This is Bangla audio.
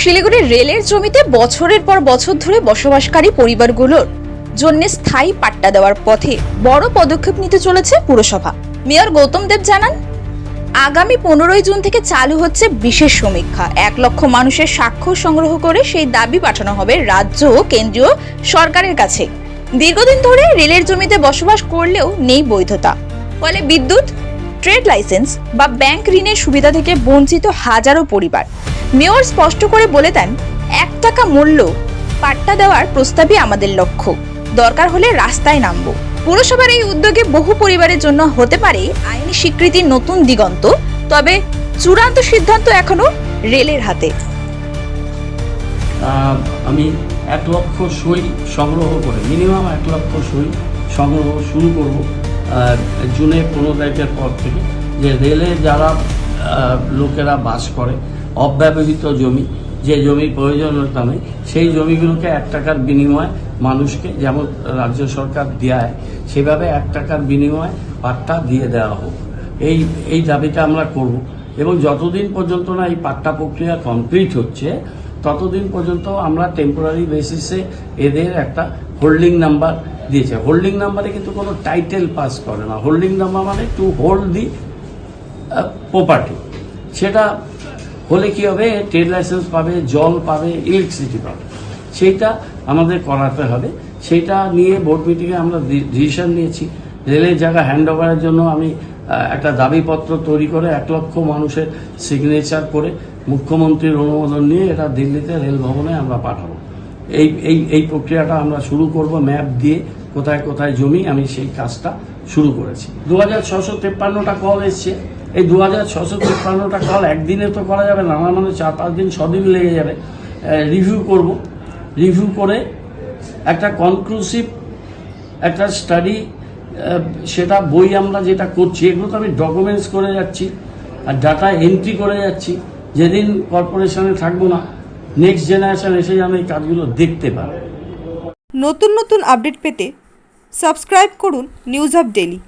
শিলিগুড়ির রেলের জমিতে বছরের পর বছর ধরে বসবাসকারী পরিবারগুলোর জন্য স্থায়ী পাট্টা দেওয়ার পথে বড় পদক্ষেপ নিতে চলেছে পুরসভা। মেয়র গৌতম দেব জানান, আগামী পনেরোই জুন থেকে চালু হচ্ছে বিশেষ সমীক্ষা। এক লক্ষ মানুষের স্বাক্ষর সংগ্রহ করে সেই দাবি পাঠানো হবে রাজ্য ও কেন্দ্রীয় সরকারের কাছে। দীর্ঘদিন ধরে রেলের জমিতে বসবাস করলেও নেই বৈধতা। ফলে বিদ্যুৎ, ট্রেড লাইসেন্স বা ব্যাংক ঋণের সুবিধা থেকে বঞ্চিত হাজারো পরিবার। মেয়র স্পষ্ট করে বলে দেন, এক টাকা মূল্য, পাট্টা দেওয়ার প্রস্তাবই আমাদের লক্ষ্য। দরকার হলে রাস্তায় নামবো। পুরসভার এই উদ্যোগে বহু পরিবারের জন্য হতে পারে আইনি স্বীকৃতির নতুন দিগন্ত, তবে চূড়ান্ত সিদ্ধান্ত এখনও রেলের হাতে। আমি এক লক্ষ সই সংগ্রহ করে, মিনিমাম এক লক্ষ সই সংগ্রহ শুরু করব জুনে পনেরো তারিখের পর থেকে। যে রেলে যারা লোকেরা বাস করে। অব্যবহৃত জমি, যে জমির প্রয়োজনীয়তা নেই, সেই জমিগুলোকে এক টাকার বিনিময়ে মানুষকে যেমন রাজ্য সরকার দেয়, সেভাবে এক টাকার বিনিময়ে পাট্টা দিয়ে দেওয়া হোক। এই এই দাবিটা আমরা করব। এবং যতদিন পর্যন্ত না এই পাট্টা প্রক্রিয়া কমপ্লিট হচ্ছে, ততদিন পর্যন্ত আমরা টেম্পোরারি বেসিসে এদের একটা হোল্ডিং নাম্বার দিয়েছে। হোল্ডিং নাম্বারে কিন্তু কোনো টাইটেল পাস করে না। হোল্ডিং নাম্বার মানে টু হোল্ড দি প্রপার্টি সেটা হলে কি হবে? ট্রেড লাইসেন্স পাবে, জল পাবে ইলেকট্রিসিটি পাবে। সেইটা আমাদের করাতে হবে। সেইটা নিয়ে বোর্ড মিটিংয়ে আমরা ডিসিশন নিয়েছি। রেলের জায়গা হ্যান্ড ওভারের জন্য আমি একটা দাবিপত্র তৈরি করে এক লক্ষ মানুষের সিগনেচার করে মুখ্যমন্ত্রীর অনুমোদন নিয়ে এটা দিল্লিতে রেল ভবনে আমরা পাঠাবো। এই এই এই প্রক্রিয়াটা আমরা শুরু করব ম্যাপ দিয়ে কোথায় কোথায় জমি। আমি সেই কাজটা শুরু করেছি। দু হাজার ছশো তেপ্পান্নটা কল এসছে। এই দু হাজার ছশো তেপ্পান্নটা কল একদিনে তো করা যাবে না। আমার মানে চার পাঁচ দিন ছদিন লেগে যাবে। রিভিউ করব। রিভিউ করে একটা কনক্লুসিভ একটা স্টাডি সেটা বই আমরা যেটা করছি, এগুলো তো আমি ডকুমেন্টস করে যাচ্ছি আর ডাটা এন্ট্রি করে যাচ্ছি। যেদিন কর্পোরেশনে থাকব না নেক্সট জেনারেশন এসে যেন এই কাজগুলো দেখতে পারে। নতুন নতুন আপডেট পেতে সাবস্ক্রাইব করুন নিউজ আপ ডেলি